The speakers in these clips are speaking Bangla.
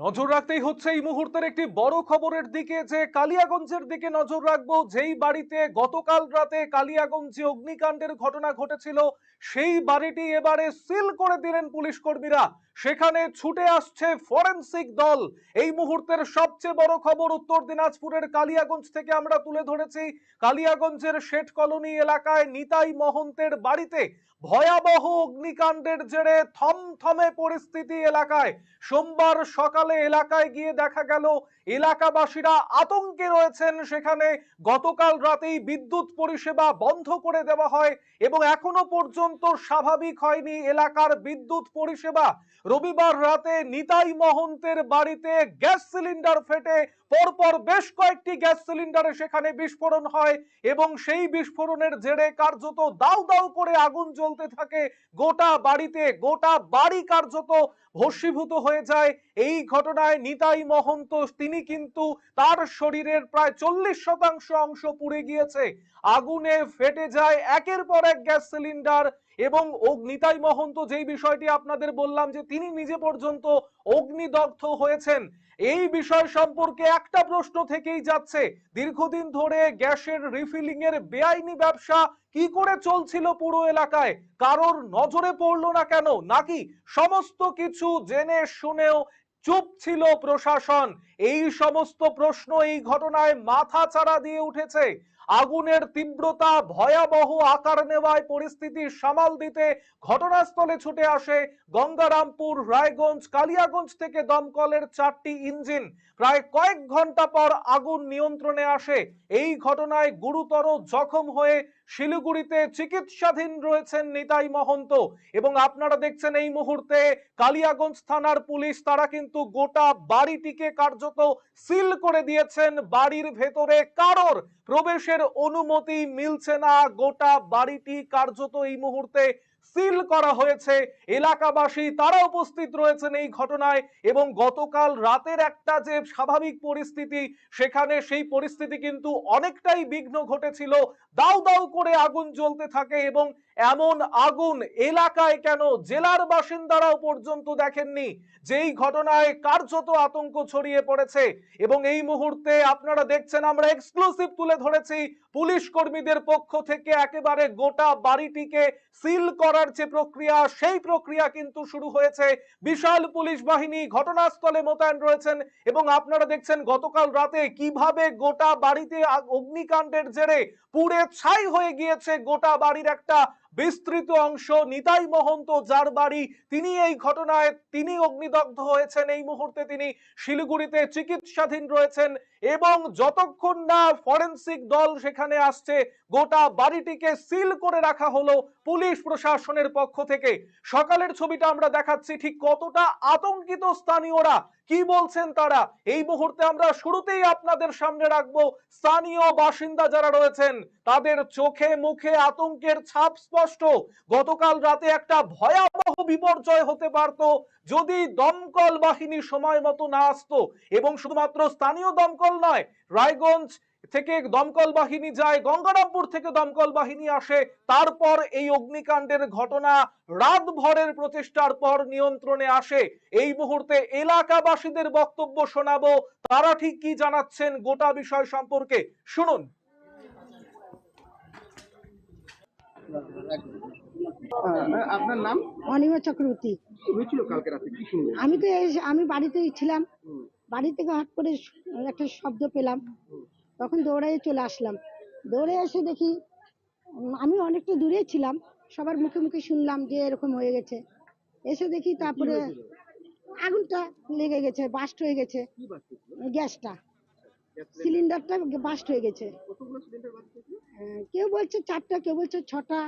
নজর রাখতেই হচ্ছে এই মুহূর্তের একটি বড় খবরের দিকে যে কালিয়াগঞ্জের দিকে নজর রাখব, যেই বাড়িতে গতকাল রাতে কালিয়াগঞ্জে অগ্নিকাণ্ডের ঘটনা ঘটেছিল সেই বাড়িটি এবারে সিল করে দিলেন পুলিশ কর্মীরা সেখানে ছুটে আসছে ফরেন্সিক দল। এই মুহূর্তের সবচেয়ে বড় খবর উত্তর দিনাজপুরের কালিয়াগঞ্জ থেকে আমরা তুলে ধরেছি। কালিয়াগঞ্জের শেঠ কলোনি এলাকায় নিতাই মহন্তের বাড়িতে ভয়াবহ অগ্নিকাণ্ডের জেরে থমথমে পরিস্থিতি এলাকায়। সোমবার সকালে এলাকায় গিয়ে দেখা গেল, এলাকাবাসীরা আতঙ্কে রয়েছেন। সেখানে গতকাল রাতেই বিদ্যুৎ পরিষেবা বন্ধ করে দেওয়া হয় এবং এখনও পর্যন্ত স্বাভাবিক হয়নি। এলাকার বিদ্যুৎ পরিষেবা রবিবার রাতে নিতাই মহন্তের বাড়িতে গ্যাস সিলিন্ডার ফেটে পরপর বেশ কয়েকটি গ্যাস সিলিন্ডারে সেখানে বিস্ফোরণ হয় এবং সেই বিস্ফোরণের জেরে কার্যত দাউ দাউ করে আগুন জ্বলতে থাকে। গোটা বাড়িতে, গোটা বাড়ি কার্যত ভস্মীভূত হয়ে যায়। এই ঘটনায় নিতাই মহন্ত, তিনি কিন্তু তার শরীরের প্রায় চল্লিশ শতাংশ অংশ পুড়ে গিয়েছে। আগুনে ফেটে যায় একের পর এক গ্যাস সিলিন্ডার। এবং অগ- নিতাই মহন্ত যেই বিষয়টি আপনাদের বললাম যে তিনি নিজে পর্যন্ত অগ্নিদগ্ধ হয়েছেন, এই বিষয় সম্পর্কে একটা প্রশ্ন থেকেই যাচ্ছে, দীর্ঘদিন ধরে গ্যাসের রিফিলিং এর বেআইনি ব্যবসা কি করে চলছিল পুরো এলাকায়? কারোর নজরে পড়ল না কেন? নাকি সমস্ত কিছু জেনে শুনেও চুপ ছিল প্রশাসন? এই সমস্ত প্রশ্ন এই ঘটনায় মাথা চাড়া দিয়ে উঠেছে। আগুনের তীব্রতা ভয়াবহ আকার নেওয়ায় পরিস্থিতি সামাল দিতে ঘটনাস্থলে ছুটে আসে গঙ্গারামপুর, রায়গঞ্জ, কালিয়াগঞ্জ থেকে দমকলের চারটি ইঞ্জিন। প্রায় কয়েক ঘণ্টা পর আগুন নিয়ন্ত্রণে আসে। এই ঘটনায় গুরুতর জখম হয়ে শিলিগুড়িতে চিকিৎসাধীন রয়েছেন নিতাই মহন্ত এবং আপনারা দেখছেন এই মুহূর্তে কালিয়াগঞ্জ থানার পুলিশ, তারা কিন্তু গোটা বাড়িটিকে কার্যত সিল করে দিয়েছেন। বাড়ির ভেতরে কারোর প্রবেশের অনুমতি মিলছে না। গোটা বাড়িটি কার্যত এই মুহূর্তে সিল করা হয়েছে। এলাকাবাসী তারা উপস্থিত রয়েছেন এই ঘটনায় এবং গতকাল রাতের একটা যে স্বাভাবিক পরিস্থিতি, সেখানে সেই পরিস্থিতি কিন্তু অনেকটাই বিঘ্ন ঘটেছিল। দাউ দাউ করে আগুন জ্বলতে থাকে এবং এমন আগুন এলাকায় কেন? জেলার বাসিন্দারাও পর্যন্ত দেখেননি। যেই ঘটনায় কার্যত আতঙ্ক ছড়িয়ে পড়েছে এবং এই মুহূর্তে আপনারা দেখছেন, আমরা এক্সক্লুসিভ তুলে ধরেছি পুলিশ কর্মীদের পক্ষ থেকে একেবারে গোটা বাড়িটিকে সিল করার যে প্রক্রিয়া, সেই প্রক্রিয়া কিন্তু শুরু হয়েছে। বিশাল পুলিশ বাহিনী ঘটনাস্থলে মোতায়েন রয়েছেন এবং আপনারা দেখছেন, গতকাল রাতে কীভাবে গোটা বাড়িতে অগ্নিকাণ্ডের জেরে পুড়ে ছাই হয়ে গিয়েছে গোটা বাড়ির একটা বিস্তৃত অংশ নিতাই মহন্ত, যার বাড়ি তিনি এই ঘটনায় তিনি অগ্নিদগ্ধ হয়েছেন। এই মুহূর্তে তিনি শিলিগুড়িতে চিকিৎসাধীন রয়েছেন এবং যতক্ষণ না ফরেনসিক দল সেখানে আসছে, গোটা বাড়িটিকে সিল করে রাখা হলো পুলিশ প্রশাসনের পক্ষ থেকে। সকালের ছবিটা আমরা দেখাচ্ছি ঠিক কতটা আতঙ্কিত স্থানীয়রা, কি বলছেন তারা? এই মুহূর্তে আমরা শুরুতেই আপনাদের সামনে রাখব। স্থানীয় বাসিন্দা যারা রয়েছেন, তাদের চোখে মুখে আতঙ্কের ছাপ স্পষ্ট। গতকাল রাতে একটা ভয়াবহ বিপর্যয় হতে পারত যদি দমকল বাহিনী সময় মতো না আসতো এবং শুধুমাত্র স্থানীয় দমকল নয়, রায়গঞ্জ থেকে দমকল বাহিনী যায়, গঙ্গারামপুর থেকে দমকল বাহিনী আসে, তারপর এই অগ্নিকাণ্ডের ঘটনা রাত ভরের প্রচেষ্টার পর নিয়ন্ত্রণে আসে। এই মুহূর্তে এলাকাবাসীদের বক্তব্য শোনাবো। তারা ঠিক কি জানাচ্ছেন গোটা বিষয় সম্পর্কে? শুনুন। আপনার নাম? অনিমা চক্রবর্তী। হয়েছিল কালকে রাতে কি শুনলেন? আমি তো আমি বাড়িতেই ছিলাম। বাড়ি থেকে হট করে একটা শব্দ পেলাম। তখন দৌড়াই চলে আসলাম। দৌড়ে এসে দেখি আমি অনেকটা দূরে ছিলাম। সবার মুখে মুখে শুনলাম যে এরকম হয়ে গেছে। এসে দেখি তারপরে আগুনটা লেগে গেছে বাস্ট হয়ে গেছে। গ্যাসটা। সিলিন্ডারটা বাস্ট হয়ে গেছে। কেউ বলছে চারটা কেউ বলছে ছটা।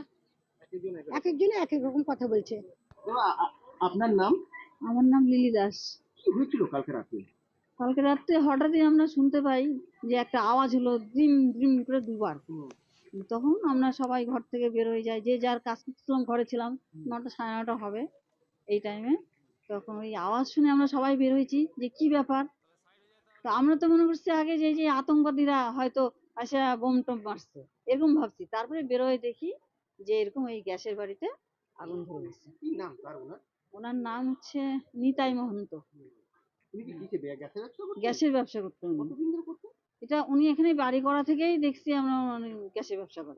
এক এক একজনে এক এক রকম কথা বলছে। আপনার নাম? আমার নাম লিলি দাস। কি হয়েছিল কালকে রাতে? কালকে রাত্রে হঠাৎই আমরা শুনতে পাই যে একটা আওয়াজ হলো দ্রিম দ্রিম করে দুবার। তখন আমরা সবাই ঘর থেকে বের হয়ে যাই। যে যার কাজ করছিলাম ঘরে ছিলাম। নটা সাড়ে নটা হবে এই টাইমে তখন ওই আওয়াজ শুনে আমরা সবাই বের হয়েছি যে কি ব্যাপার? তো আমরা তো মনে করছি আগে যে যে আতঙ্কবাদীরা হয়তো আসা বোম টোম মারছে এরকম ভাবছি। তারপরে বেরোয় দেখি যে এরকম এই গ্যাসের বাড়িতে আগুন ধরে গেছে ওনার? নাম হচ্ছে নিতাই মহন্ত। গ্যাসের ব্যবসা করছ করতে উনি। কতদিন ধরে করছ এটা উনি এখানে বাড়ি করা থেকেই দেখছি আমরা গ্যাসের ব্যবসা করে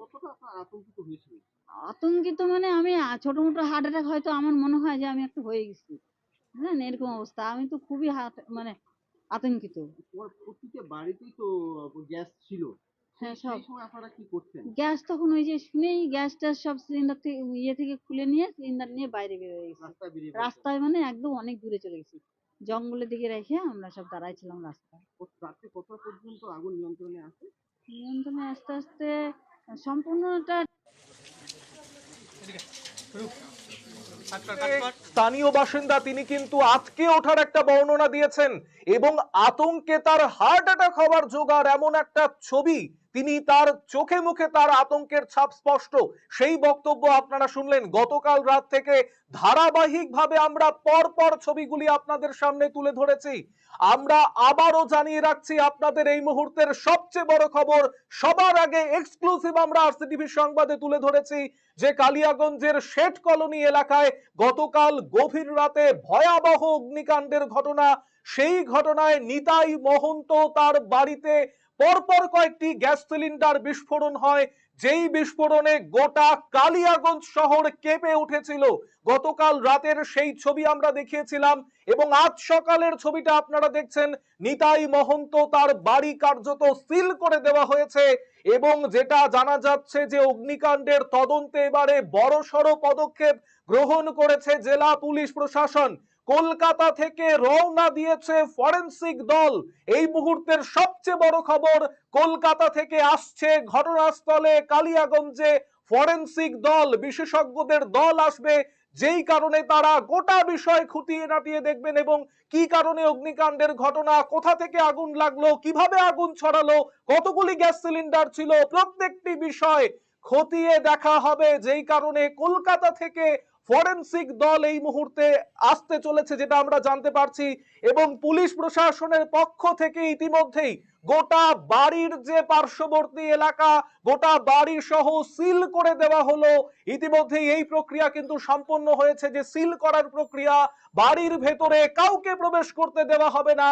আতঙ্কিত মানে আমি ছোট মোটো হার্ট অ্যাটাক হয়তো আমার মনে হয় যে আমি একটু হয়ে গেছি। হ্যাঁ এরকম অবস্থা। আমি তো খুবই হার্ট মানে আতঙ্কিত। প্রতিটা বাড়িতেই তো গ্যাস ছিল। হ্যাঁ সব। আপনারা কি করতেন? গ্যাস তখন ওই যে শুনেই গ্যাস ট্যাস সব সিলিন্ডার থেকে ইয়ে থেকে খুলে নিয়ে সিলিন্ডার নিয়ে বাইরে বের হয়ে গেছি। রাস্তায় মানে একদম অনেক দূরে চলে গেছি। জঙ্গলের দিকে রেখে আমরা সব দাঁড়াইছিলাম রাস্তায়। রাত্রে পর্যন্ত আগুন নিয়ন্ত্রণে আসে নিয়ন্ত্রণে আস্তে আস্তে সম্পূর্ণটা স্থানীয় বাসিন্দা তিনি কিন্তু আজকে ওঠার একটা বর্ণনা দিয়েছেন। এবং আতঙ্কে তার হার্ট অ্যাটাক হওয়ার জোগাড় এমন একটা ছবি তিনি তার চোখে মুখে তার আতঙ্কের ছাপ স্পষ্ট। সেই বক্তব্য আপনারা শুনলেন। গতকাল রাত থেকে ধারাবাহিকভাবে আমরা পর পর ছবিগুলি আপনাদের সামনে তুলে ধরেছি। আমরা আবারও জানিয়ে রাখছি আপনাদের এই মুহূর্তের সবচেয়ে বড় খবর, সবার আগে এক্সক্লুসিভ আমরা আরসিটিভি সংবাদে তুলে ধরেছি যে কালিয়াগঞ্জের শেঠ কলোনি এলাকায় গতকাল গভীর রাতে ভয়াবহ অগ্নিকাণ্ডের ঘটনা সেই ঘটনায় নিতাই মহন্ত তার বাড়িতে পরপর কয়েকটি গ্যাস সিলিন্ডার বিস্ফোরণ হয়। যেই বিস্ফোরণে গোটা কালিয়াগঞ্জ শহর কেঁপে উঠেছিল। গতকাল রাতের সেই ছবি আমরা দেখিয়েছিলাম এবং আজ সকালের ছবিটা আপনারা দেখছেন। নিতাই মহন্ত তার বাড়ি কার্যত সিল করে দেওয়া হয়েছে এবং যেটা জানা যাচ্ছে যে অগ্নিকাণ্ডের তদন্তে এবারে বড়সড় পদক্ষেপ গ্রহণ করেছে জেলা পুলিশ প্রশাসন। কলকাতা থেকে রওনা দিয়েছে ফরেন্সিক দল। এই মুহূর্তের সবচেয়ে বড় খবর, কলকাতা থেকে আসছে ঘটনাস্থলে কালিয়াগঞ্জে ফরেন্সিক দল। বিশেষজ্ঞদের দল আসবে, যেই কারণে তারা গোটা বিষয় খুঁটিয়ে নাটিয়ে দেখবেন এবং কি কারণে অগ্নিকাণ্ডের ঘটনা, কোথা থেকে আগুন লাগল, কীভাবে আগুন ছড়ালো, কতগুলি গ্যাস সিলিন্ডার ছিল, প্রত্যেকটি বিষয় খতিয়ে দেখা হবে। যেই কারণে কলকাতা থেকে ফরেনসিক দল এই মুহূর্তে আসতে চলেছে, যেটা আমরা জানতে পারছি, এবং পুলিশ প্রশাসনের পক্ষ থেকে ইতিমধ্যেই গোটা বাড়ির যে পার্শ্ববর্তী এলাকা, গোটা বাড়ি সহ সিল করে দেওয়া হলো। ইতিমধ্যেই এই প্রক্রিয়া কিন্তু সম্পন্ন হয়েছে, যে সিল করার প্রক্রিয়া বাড়ির ভেতরে কাউকে প্রবেশ করতে দেওয়া হবে না।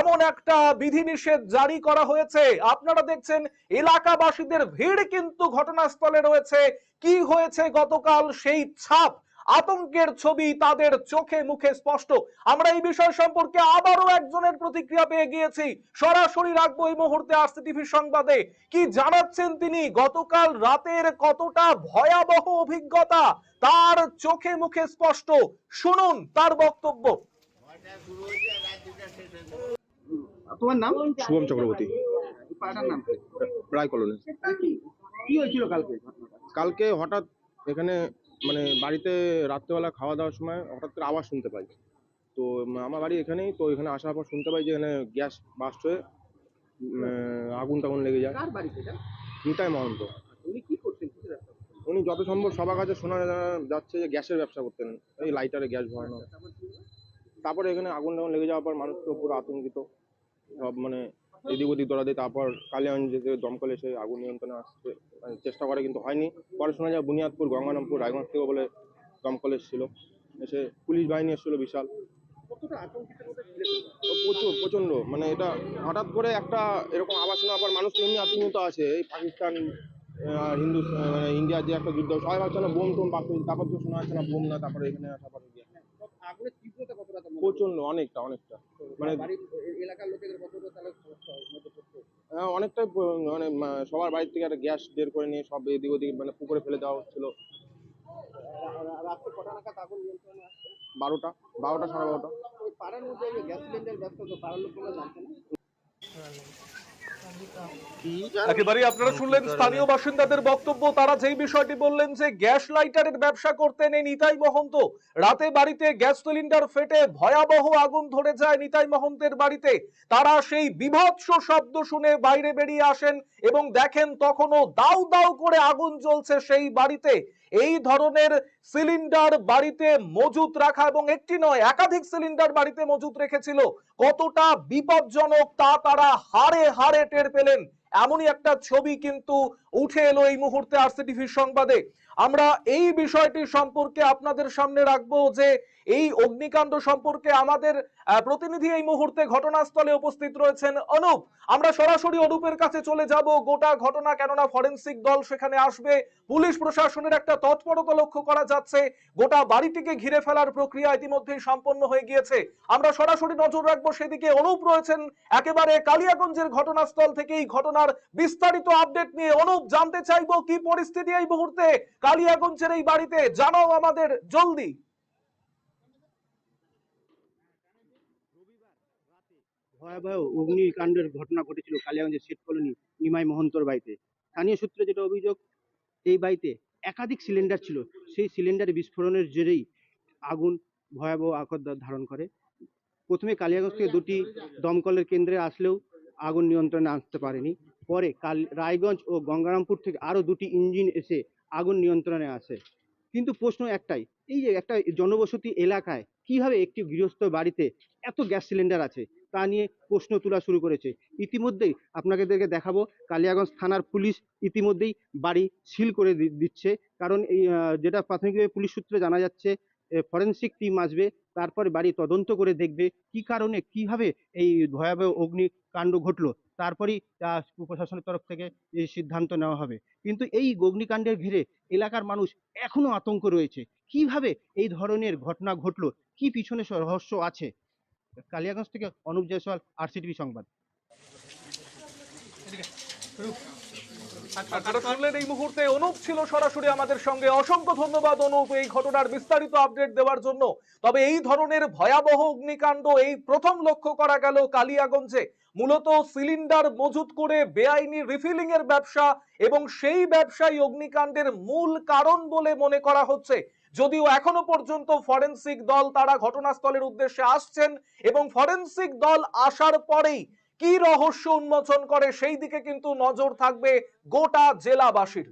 এমন একটা বিধিনিষেধ জারি করা হয়েছে। আপনারা দেখছেন, এলাকাবাসীদের ভিড় কিন্তু ঘটনাস্থলে রয়েছে। কি হয়েছে গতকাল সেই ছাপ? আতঙ্কের ছবি তাদের চোখে মুখে স্পষ্ট। আমরা এই বিষয় সম্পর্কে আবারও একজনের প্রতিক্রিয়া পেয়ে গিয়েছি। সরাসরি রাখব এই মুহূর্তে আসছে টিভি সংবাদে। কি জানাচ্ছেন তিনি? গতকাল রাতের কতটা ভয়াবহ অভিজ্ঞতা? তার চোখে মুখে স্পষ্ট। শুনুন তার বক্তব্য। তোমার নাম? শুভম চক্রবর্তী। নাম? রায় কলোনি। কি? হয়েছিল কালকে কালকে হঠাৎ এখানে মানে বাড়িতে রাত্রেবেলা খাওয়া দাওয়ার সময় হঠাৎ করে আওয়াজ শুনতে পাই। তো আমার বাড়ি এখানেই তো এখানে আসার পর শুনতে পাই যে এখানে গ্যাস বাস্ট হয়ে আগুন টাগুন লেগে যায়। কার বাড়িতে এটা নিতাই মহন্ত। উনি কি ব্যবসা? উনি যত সম্ভব সবার কাছে শোনা যা- যাচ্ছে যে গ্যাসের ব্যবসা করতেন এই লাইটারে গ্যাস ভরানো। তারপর কি হলো? তারপরে এখানে আগুন টাগুন লেগে যাওয়ার পর মানুষ তো পুরো আতঙ্কিত। সব মানে এদিক ওদিক দৌড়াতে তারপর কালিয়াগঞ্জ যেতে দমকল এসে আগুন নিয়ন্ত্রণে মানে চেষ্টা করে কিন্তু হয়নি। পরে শোনা যায় বুনিয়াদপুর গঙ্গারামপুর রায়গঞ্জ থেকে বলে দমকল এসেছিল এসে পুলিশ বাহিনী এসেছিল বিশাল। প্রচুর প্রচণ্ড মানে এটা হঠাৎ করে একটা এরকম আওয়াজ শোনার পর মানুষ এমনি আতঙ্কিত আছে। এই পাকিস্তান আর হিন্দু মানে ইন্ডিয়ার যে একটা যুদ্ধ সবাই ভাবছে না বোম টোম পাচ্ছে তারপর তো শোনা যাচ্ছে না বোম না তারপরে এখানে আসার পরে গিয়ে। আগুনের তীব্রতা কতটা তোমরা প্রচণ্ড অনেকটা অনেকটা। মানে এলাকার লোকেদের কতটা তাহলে সমস্যা অনেকটাই মানে সবার বাড়ির থেকে একটা গ্যাস বের করে নিয়ে সব এদিক ওদিক মানে পুকুরে ফেলে দেওয়া হচ্ছিল। বারোটা বারোটা সাড়ে বারোটা। পাড়ার মধ্যে গ্যাস সিলিন্ডার ব্যস্ত তো পাড়ার লোক জানতো না? একেবারে আপনারা শুনলেন স্থানীয় বাসিন্দাদের বক্তব্য। তারা যেই বিষয়টি বললেন যে গ্যাস লাইটারের ব্যবসা করতেন এই নিতাই মহন্ত। রাতে বাড়িতে গ্যাস সিলিন্ডার ফেটে ভয়াবহ আগুন ধরে যায় নিতাই মহন্তের বাড়িতে। তারা সেই বিভৎস শব্দ শুনে বাইরে বেরিয়ে আসেন এবং দেখেন তখনও দাউ দাউ করে আগুন জ্বলছে সেই বাড়িতে। এই ধরনের সিলিন্ডার বাড়িতে মজুত রাখা এবং একটি নয়, একাধিক সিলিন্ডার বাড়িতে মজুত রেখেছিল। কতটা বিপজ্জনক তা তারা হারে হারে টের পেলেন। এমনই একটা ছবি কিন্তু উঠে এলো এই মুহূর্তে আরসিটিভির সংবাদে। আমরা এই বিষয়টি সম্পর্কে আপনাদের সামনে রাখব যে এই অগ্নিকাণ্ড সম্পর্কে আমাদের প্রতিনিধি এই মুহূর্তে ঘটনাস্থলে উপস্থিত রয়েছেন অনুপ। আমরা সরাসরি অনুপের কাছে চলে যাব। গোটা ঘটনা, কেননা ফরেনসিক দল সেখানে আসবে। পুলিশ প্রশাসনের একটা তৎপরতা লক্ষ্য করা যাচ্ছে। গোটা বাড়িটিকে ঘিরে ফেলার প্রক্রিয়া ইতিমধ্যেই সম্পন্ন হয়ে গিয়েছে। আমরা সরাসরি নজর রাখব সেদিকে। অনুপ রয়েছেন একেবারে কালিয়াগঞ্জের ঘটনাস্থল থেকে এই ঘটনার বিস্তারিত আপডেট নিয়ে অনুপ, জানতে চাইব কি পরিস্থিতি এই মুহূর্তে কালিয়াগঞ্জের এই বাড়িতে? জানাও আমাদের জলদি। ভয়াবহ অগ্নিকাণ্ডের ঘটনা ঘটেছিল কালিয়াগঞ্জের শেঠ কলোনি নিমাই মহন্তর বাড়িতে। স্থানীয় সূত্রে যেটা অভিযোগ, এই বাড়িতে একাধিক সিলিন্ডার ছিল। সেই সিলিন্ডার বিস্ফোরণের জেরেই আগুন ভয়াবহ আকর ধারণ করে। প্রথমে কালিয়াগঞ্জ থেকে দুটি দমকলের কেন্দ্রে আসলেও আগুন নিয়ন্ত্রণে আনতে পারেনি। পরে কাল রায়গঞ্জ ও গঙ্গারামপুর থেকে আরও দুটি ইঞ্জিন এসে আগুন নিয়ন্ত্রণে আসে। কিন্তু প্রশ্ন একটাই, এই যে একটা জনবসতি এলাকায় কীভাবে একটি গৃহস্থ বাড়িতে এত গ্যাস সিলিন্ডার আছে? তা নিয়ে প্রশ্ন তোলা শুরু করেছে। ইতিমধ্যেই আপনাদেরকে দেখাবো, কালিয়াগঞ্জ থানার পুলিশ ইতিমধ্যেই বাড়ি সিল করে দিচ্ছে। কারণ এই যেটা প্রাথমিকভাবে পুলিশ সূত্রে জানা যাচ্ছে ফরেনসিক টিম আসবে, তারপরে বাড়ি তদন্ত করে দেখবে কি কারণে, কীভাবে এই ভয়াবহ অগ্নিকাণ্ড ঘটলো। তারপরেই প্রশাসনের তরফ থেকে এই সিদ্ধান্ত নেওয়া হবে। কিন্তু এই অগ্নিকাণ্ডের ঘিরে এলাকার মানুষ এখনও আতঙ্ক রয়েছে। কীভাবে এই ধরনের ঘটনা ঘটলো? কি পিছনে রহস্য আছে? কালিয়াগঞ্জ থেকে অনুপ জয়সওয়াল আরসিটিভি সংবাদ। শুনলেন এই মুহূর্তে অনুপ ছিল সরাসরি আমাদের সঙ্গে। অসংখ্য ধন্যবাদ অনুপ এই ঘটনার বিস্তারিত আপডেট দেওয়ার জন্য। তবে এই ধরনের ভয়াবহ অগ্নিকাণ্ড এই প্রথম লক্ষ্য করা গেল কালিয়াগঞ্জে। মূলত সিলিন্ডার মজুত করে বেআইনি রিফিলিং এর ব্যবসা এবং সেই ব্যবসায় অগ্নিকাণ্ডের মূল কারণ বলে মনে করা হচ্ছে। যদিও এখনও পর্যন্ত ফরেন্সিক দল তারা ঘটনাস্থলের উদ্দেশ্যে আসছেন এবং ফরেন্সিক দল আসার পরেই কি রহস্য উন্মোচন করে সেই দিকে কিন্তু নজর থাকবে গোটা জেলাবাসীর।